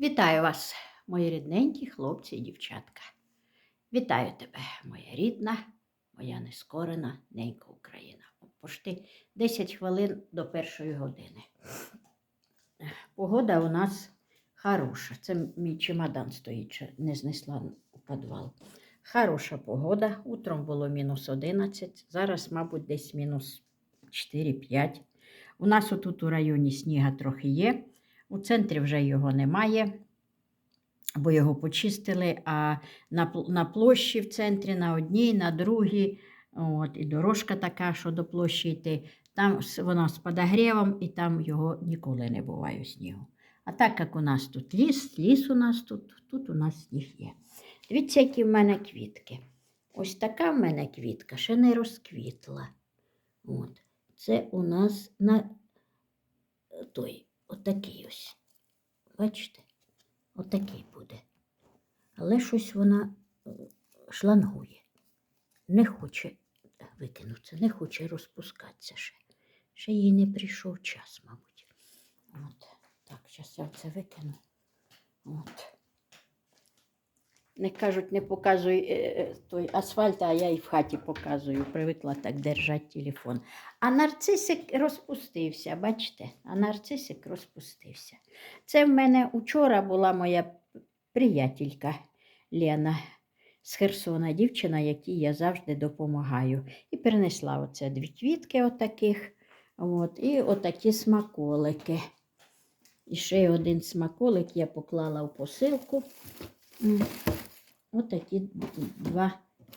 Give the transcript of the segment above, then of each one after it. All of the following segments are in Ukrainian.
Вітаю вас, мої рідненькі хлопці і дівчатка. Вітаю тебе, моя рідна, моя нескорена ненька Україна. Пошти 10 хвилин до першої години. Погода у нас хороша. Це мій чемодан стоїть, не знесла у підвал. Хороша погода. Утром було мінус 11, зараз, мабуть, десь мінус 4-5. У нас отут у районі сніга трохи є. У центрі вже його немає, бо його почистили. А на, на площі в центрі, на одній, на другій, от, і дорожка така, що до площі йти, там воно з подогрівом, і там його ніколи не буває снігу. А так як у нас тут ліс, ліс у нас тут, тут у нас сніг є. Дивіться, які в мене квітки. Ось така в мене квітка, ще не розквітла. От. Це у нас на той, отакий ось. Бачите? Отакий буде. Але щось вона е, шлангує. Не хоче викинутися, не хоче розпускатися ще. Ще їй не прийшов час, мабуть. От. Так, зараз я це викину. От. Не кажуть, не показуй е, е, той асфальт, а я і в хаті показую. Привикла так держати телефон. А нарцисик розпустився, бачите? А нарцисик розпустився. Це в мене учора була моя приятелька Лена з Херсона, дівчина, якій я завжди допомагаю. І принесла оце дві квітки отаких. От, і отакі смаколики. І ще один смаколик я поклала в посилку. Отакі два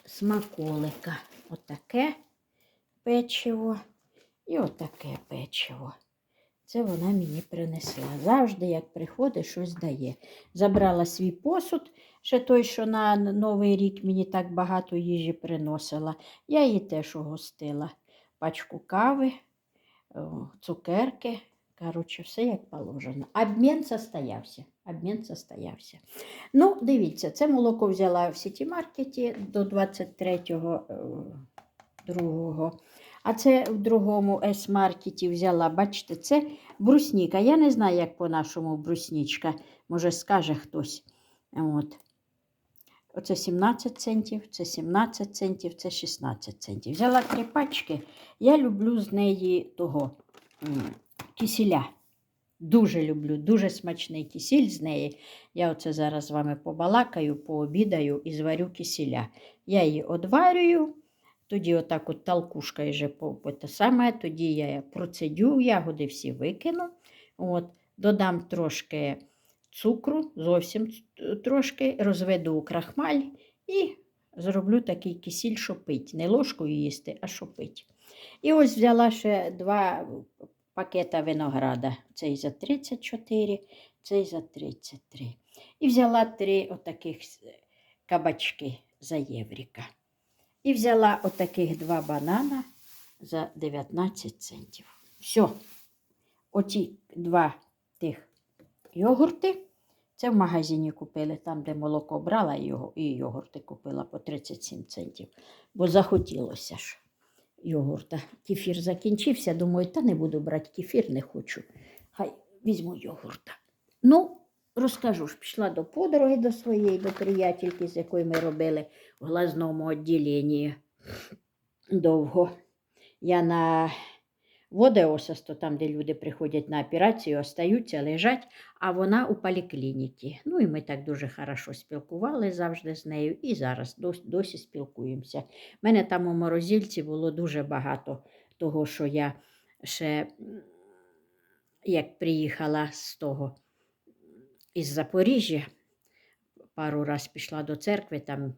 смаколика. Отаке печиво і отаке печиво. Це вона мені принесла. Завжди, як приходить, щось дає. Забрала свій посуд, ще той, що на Новий рік мені так багато їжі приносила. Я її теж угостила. Пачку кави, цукерки. Коротше, все як положено. Обмін состоявся. Обмін состоявся. Ну, дивіться, це молоко взяла в сіті-маркеті до 23-го. е, другого. А це в другому С-маркеті взяла, бачите, це брусніка. Я не знаю, як по-нашому бруснічка. Може, скаже хтось. От. Оце 17 центів, це 17 центів, це 16 центів. Взяла три пачки. Я люблю з неї того м, кисіля. Дуже люблю, дуже смачний кисіль з неї. Я оце зараз з вами побалакаю, пообідаю і зварю кисіля. Я її одварюю, тоді отак от толкушкою вже те саме, тоді я процедю, ягоди всі викину. От, додам трошки цукру, зовсім трошки, розведу у крахмаль і зроблю такий кисіль, що пить. Не ложкою їсти, а що пить. І ось взяла ще два пакета винограда. Цей за 34, цей за 33. І взяла три отаких кабачки за євріка. І взяла отаких два банана за 19 центів. Все. Оці два тих йогурти. Це в магазині купили, там, де молоко брала, його, і йогурти купила по 37 центів. Бо захотілося ж йогурта. Кефір закінчився. Думаю, та не буду брати кефір, не хочу. Хай візьму йогурта. Ну, розкажу ж, пішла до подруги до своєї, до приятельки, з якою ми робили в глазному відділенні довго. Я на Водеосас, то там, де люди приходять на операцію, остаються, лежать, а вона у поліклініці. Ну і ми так дуже хорошо спілкували завжди з нею, і зараз досі, спілкуємося. У мене там у морозильці було дуже багато того, що я ще, як приїхала з того із Запоріжжя, пару раз пішла до церкви, там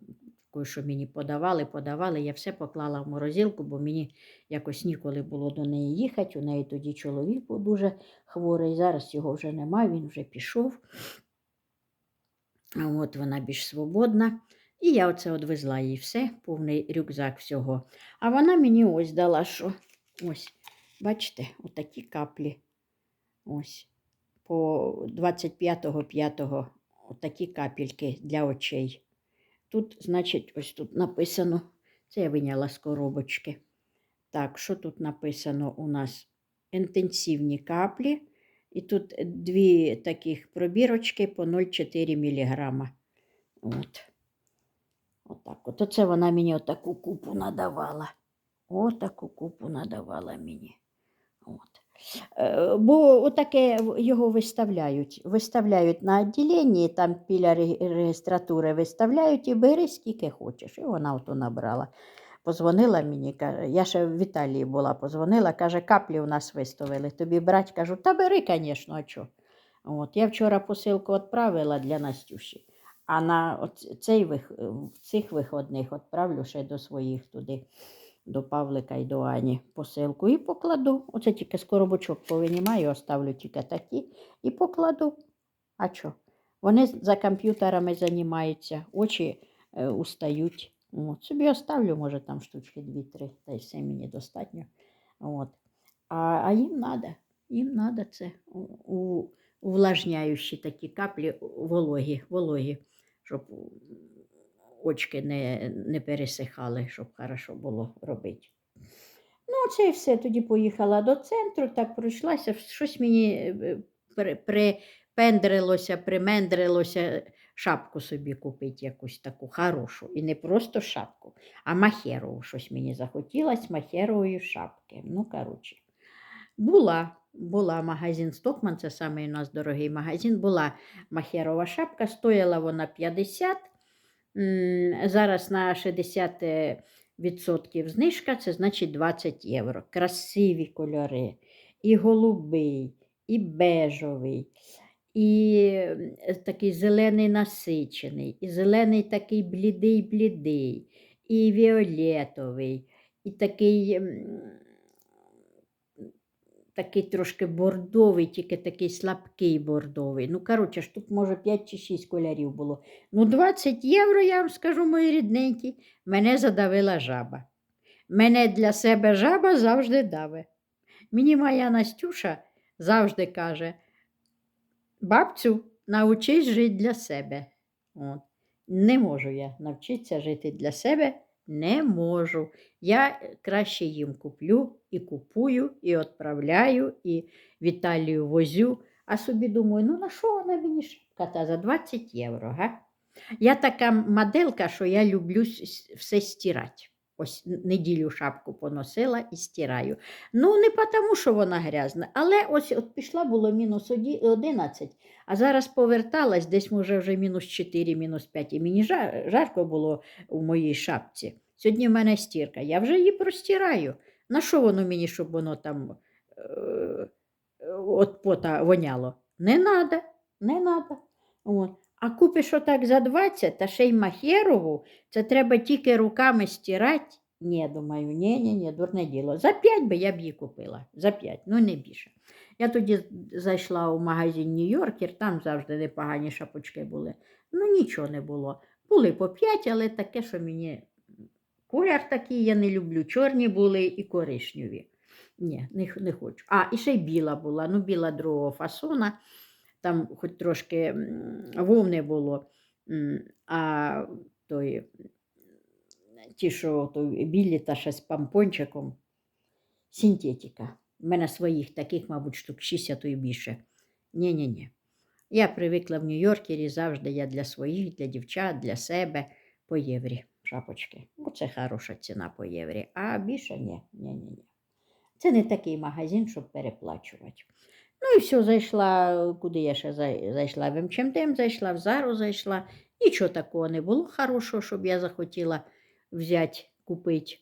що мені подавали, подавали. Я все поклала в морозилку, бо мені якось ніколи було до неї їхати. У неї тоді чоловік був дуже хворий. Зараз його вже немає, він вже пішов. От вона більш свободна. І я оце одвезла їй все, повний рюкзак всього. А вона мені ось дала, що ось, бачите, отакі каплі. Ось. По 25.05 отакі капельки для очей. Тут, значить, ось тут написано, це я виняла з коробочки. Так, що тут написано у нас? Інтенсивні каплі І тут дві таких пробірочки по 0,4 мг. От. Отак. От. Оце вона мені отаку купу надавала. Отаку купу надавала мені. От. Е, Бо отаке його виставляють. Виставляють на відділенні, там біля ре- реєстратури виставляють і бери скільки хочеш. І вона ото набрала. Позвонила мені, я ще в Італії була, позвонила, каже, каплі у нас виставили. Тобі брать, кажу, та бери, звісно, а чо? От, я вчора посилку відправила для Настюші, а на цей, цих виходних відправлю ще до своїх туди, до Павлика і до Ані посилку і покладу. Оце тільки з коробочок повинімаю, оставлю тільки такі і покладу. А що? Вони за комп'ютерами займаються, очі е, устають. От. Собі оставлю, може, там штучки дві-три, та й все мені достатньо. От. А, а їм треба, їм треба це увлажняючі такі каплі вологі, вологі, щоб очки не, не пересихали, щоб хорошо було робити. Ну, це і все. Тоді поїхала до центру, так пройшлася, щось мені е, при, припендрилося, примендрилося шапку собі купити якусь таку хорошу. І не просто шапку, а махерову щось мені захотілося, махерової шапки. Ну, коротше. Була, була магазин Стокман, це самий у нас дорогий магазин. Була махерова шапка, стояла вона 50. Зараз на 60 е, відсотків знижка, це значить 20 євро. Красиві кольори. І голубий, і бежовий, і такий зелений насичений, і зелений такий блідий-блідий, і віолетовий, і такий, такий трошки бордовий, тільки такий слабкий бордовий. Ну, коротше, штук, може, 5 чи 6 кольорів було. Ну, 20 євро, я вам скажу, мої рідненькі, мене задавила жаба. Мене для себе жаба завжди даве. Мені моя Настюша завжди каже: бабцю, научись жити для себе. От. Не можу я навчитися жити для себе, не можу. Я краще їм куплю і купую, і відправляю, і в Італію возю. А собі думаю, ну на що вона мені шапка за 20 євро? Га? Я така моделька, що я люблю все стирати. Ось неділю шапку поносила і стираю. Ну, не тому, що вона грязна, але ось от пішла було мінус оді- 11, а зараз поверталась, десь може вже мінус 4, мінус 5. І мені жарко було у моїй шапці. Сьогодні в мене стірка. Я вже її простираю. На що воно мені, щоб воно там е, от пота воняло? Не треба, не треба. А купиш отак за 20, та ще й махерову, це треба тільки руками стирати. Ні, думаю, ні, ні, ні, дурне діло. За 5 би я б її купила. За 5, ну не більше. Я тоді зайшла у магазин Нью-Йоркер, там завжди непогані шапочки були. Ну, нічого не було. Були по 5, але таке, що мені колір такий я не люблю. Чорні були і коричневі. Ні, не, не хочу. А, і ще й біла була, ну біла другого фасона. Там хоч трошки вовни було, а той, ті, що той, білі та ще з помпончиком, синтетика. У мене своїх таких, мабуть, штук 6, а то й більше. Ні-ні-ні. Я привикла в Нью-Йоркері завжди я для своїх, для дівчат, для себе по єврі шапочки. Ну, це хороша ціна по єврі. А більше ні, ні, ні, ні. Це не такий магазин, щоб переплачувати. Ну і все, зайшла, куди я ще зайшла? В МЧМД зайшла, в Зару зайшла. Нічого такого не було хорошого, щоб я захотіла взяти, купити.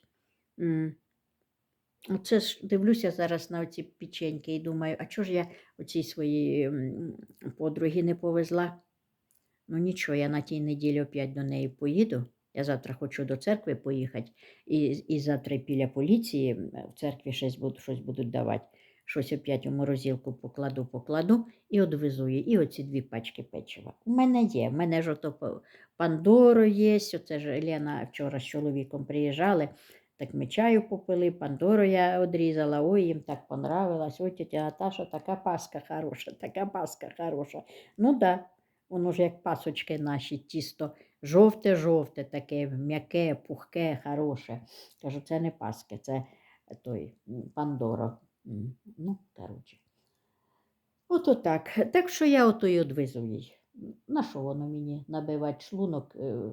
Оце ж дивлюся зараз на оці печеньки і думаю, а чого ж я оцій своїй м, подругі не повезла? Ну нічого, я на тій неділі опять до неї поїду. Я завтра хочу до церкви поїхати, і, і завтра біля поліції в церкві щось будуть, щось будуть давати. Щось опять у морозилку покладу, покладу і одвезу її. І оці дві пачки печива. У мене є. У мене ж ото Пандоро є. Оце ж Лена вчора з чоловіком приїжджали. Так ми чаю попили, Пандору я одрізала, ой, їм так понравилось. Ой, тетя Наташа, така паска хороша, така паска хороша. Ну да, воно ж як пасочки наші, тісто жовте-жовте, таке м'яке, пухке, хороше. Кажу, це не паски, це той м, Пандоро. Ну, коротше. Ото так. Так що я ото й одвезу їй. На що воно мені набивати шлунок, е,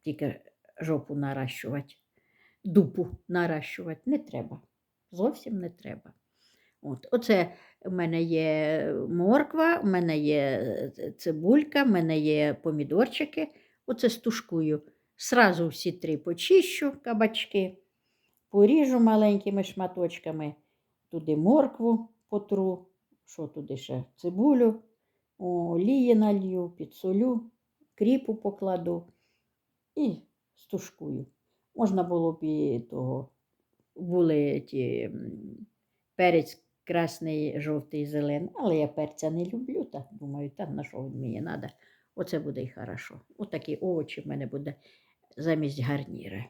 тільки жопу наращувати, дупу наращувати не треба. Зовсім не треба. От, оце в мене є морква, в мене є е, цибулька, в мене є помідорчики. Оце стушкую. Сразу всі три почищу кабачки, поріжу маленькими шматочками, туди моркву потру, що туди ще цибулю, олії налью, підсолю, кріпу покладу і стушкую. Можна було б і того, були ті перець красний, жовтий, зелений, але я перця не люблю, так думаю, та на що мені треба. Оце буде і хорошо. Отакі овочі в мене буде замість гарніра.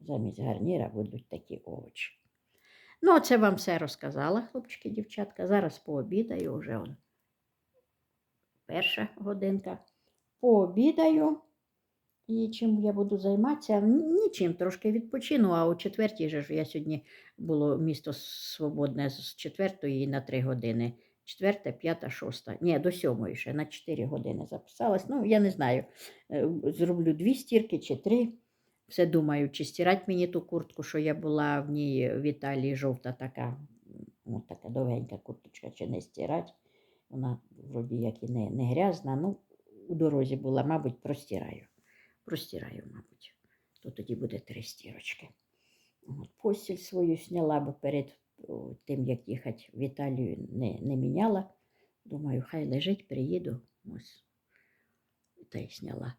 Замість гарніра будуть такі овочі. Ну, оце вам все розказала, хлопчики, дівчатка. Зараз пообідаю вже он. Перша годинка. Пообідаю. І чим я буду займатися? Нічим, трошки відпочину, а о четвертій же ж я сьогодні було місто свободне з четвертої на три години. Четверта, п'ята, шоста. Ні, до сьомої ще на 4 години записалась. Ну, я не знаю, е, зроблю дві стірки чи три. Все думаю, чи стирати мені ту куртку, що я була в ній в Італії, жовта така, от така довгенька курточка, чи не стирати. Вона вроді як і не, не грязна. Ну, у дорозі була, мабуть, простираю. Простираю, мабуть. То тоді буде три стірочки. От, постіль свою сняла, бо перед тим, як їхати в Італію, не, не міняла. Думаю, хай лежить, приїду. Ось. Та й сняла.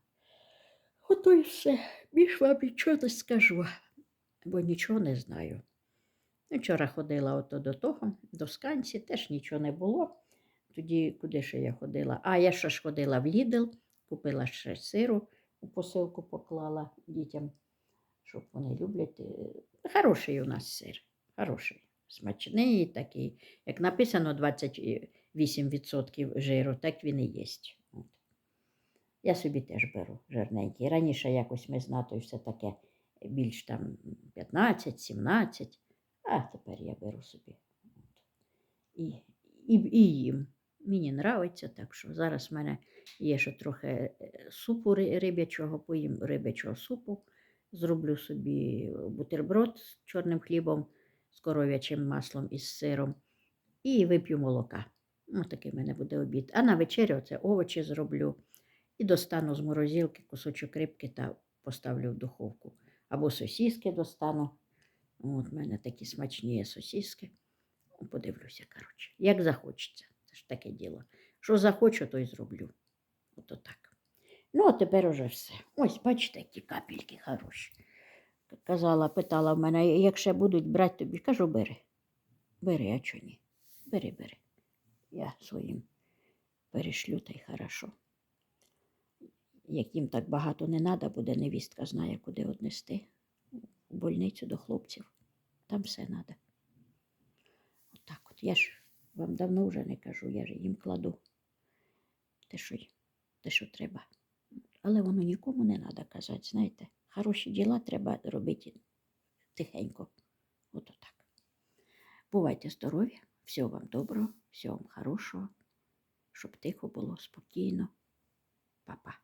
Ото й все. Більш вам нічого не скажу, бо нічого не знаю. Вчора ходила ото до того, до сканці, теж нічого не було. Тоді куди ще я ходила? А, я ще ж ходила в Лідл, купила ще сиру, посилку поклала дітям, щоб вони люблять. е, Хороший у нас сир. Хороший. Смачний такий. Як написано 28% жиру, так він і є. Я собі теж беру жирненький. Раніше якось ми з Натою все таке більш там 15-17, а тепер я беру собі. І, і, і їм. Мені нравиться, так що зараз в мене є ще трохи е, супу рибячого, поїм рибячого супу. Зроблю собі бутерброд з чорним хлібом, з коров'ячим маслом і з сиром. І вип'ю молока. Ось такий в мене буде обід. А на вечерю це овочі зроблю. І достану з морозилки кусочок рибки та поставлю в духовку. Або сосіски достану. От в мене такі смачні є сосіски. Ну, Подивлюся, коротше, як захочеться. Таке діло. Що захочу, то й зроблю. Ото так. Ну, а тепер уже все. Ось, бачите, які капельки хороші. Казала, питала в мене, як ще будуть брати тобі, кажу, бери. Бери, а чого ні? Бери, бери. Я своїм перешлю та й хорошо. Як їм так багато не треба, буде невістка знає, куди однести. В больницю до хлопців. Там все треба. Отак от. Я ж вам давно вже не кажу, я ж їм кладу те, що, те, що треба. Але воно нікому не треба казати, знаєте. Хороші діла треба робити тихенько. От так. Бувайте здорові, всього вам доброго, всього вам хорошого, щоб тихо було, спокійно. Па-па.